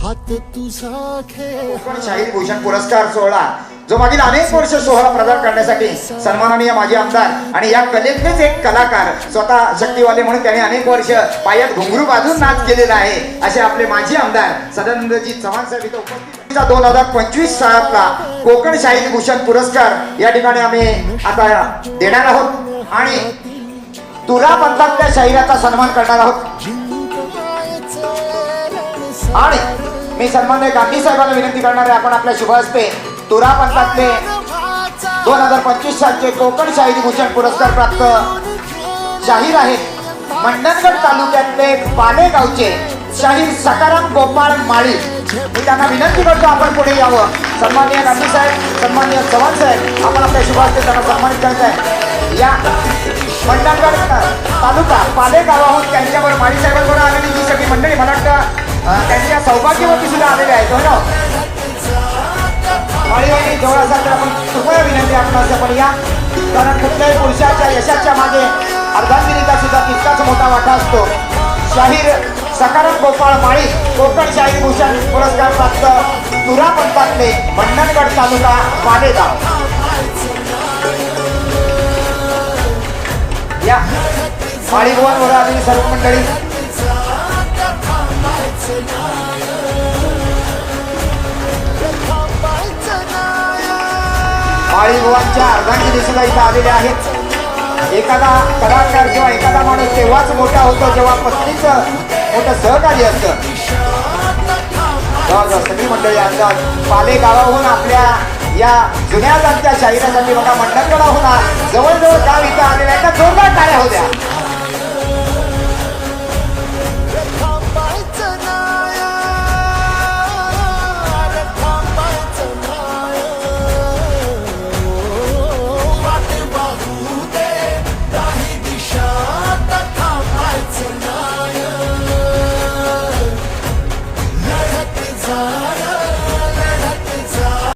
हात तुझा शाहीर भूषण पुरस्कार सोहळा जो मागील अनेक वर्ष सोहळा प्रदान करण्यासाठी सन्माननीय माजी आमदार आणि या कलेतलेच एक कलाकार स्वतः शक्तीवाले म्हणून त्याने अनेक वर्ष पायात घुंगरू बांधून नाच केलेला आहे असे आपले माजी आमदार सदानंदजी चव्हाण साहेब इथं उपस्थित. दोन हजार पंचवीस सालातला कोकण शाहीर भूषण पुरस्कार या ठिकाणी आम्ही आता देणार आहोत आणि तुरा पंथातल्या शाहिराचा सन्मान करणार आहोत आणि मी सन्मान्य गांधी साहेबांना विनंती करणार आहे आपण आपल्या शुभ हस्ते तुरा पंथातले दोन हजार पंचवीस सालचे कोकण शाहिरी भूषण पुरस्कार प्राप्त शाहीर आहेत. मंडणगड तालुक्यातले पालेगावचे शाहीर सकाराम गोपाळ माळी. मी त्यांना विनंती करतो आपण पुढे यावं. सन्मान्य गांधी साहेब सन्मान्य चव्हाण साहेब आपण आपल्या शुभ हस्ते त्यांना सन्मानित करत आहे. या मंडणगड तालुका पालेगावाहून त्यांच्यावर माळी साहेबांवर आलेली जी सगळी मंडळी मला वाटतं सौभाग्यवती सुद्धा आलेले आहेत हो ना? माळीवाणी जवळ असाल तर आपण कृपया विनंती आपणास आपण या. कारण कुठल्याही पुरुषाच्या यशाच्या मागे अर्धांगिरीचा सुद्धा तितकाच मोठा वाटा असतो. शाहीर सकाराम गोपाळ माळी कोकण शाहीर भूषण पुरस्कार प्राप्त तुरा पंथातले मंडणगड तालुका मालेगाव. या माळी भुवनवर आलेली सर्व मंडळी माळी अर्धांजलीसुद्धा इथं आलेल्या आहेत. एखादा कलाकार किंवा एखादा माणूस तेव्हाच मोठा होतो जेव्हा पत्नीचं मोठं सहकार्य असतं. सगळी मंडळी असतात पाले गावाहून आपल्या या जुन्या जाणत्या शाहिरासाठी बघा होणार जवळजवळ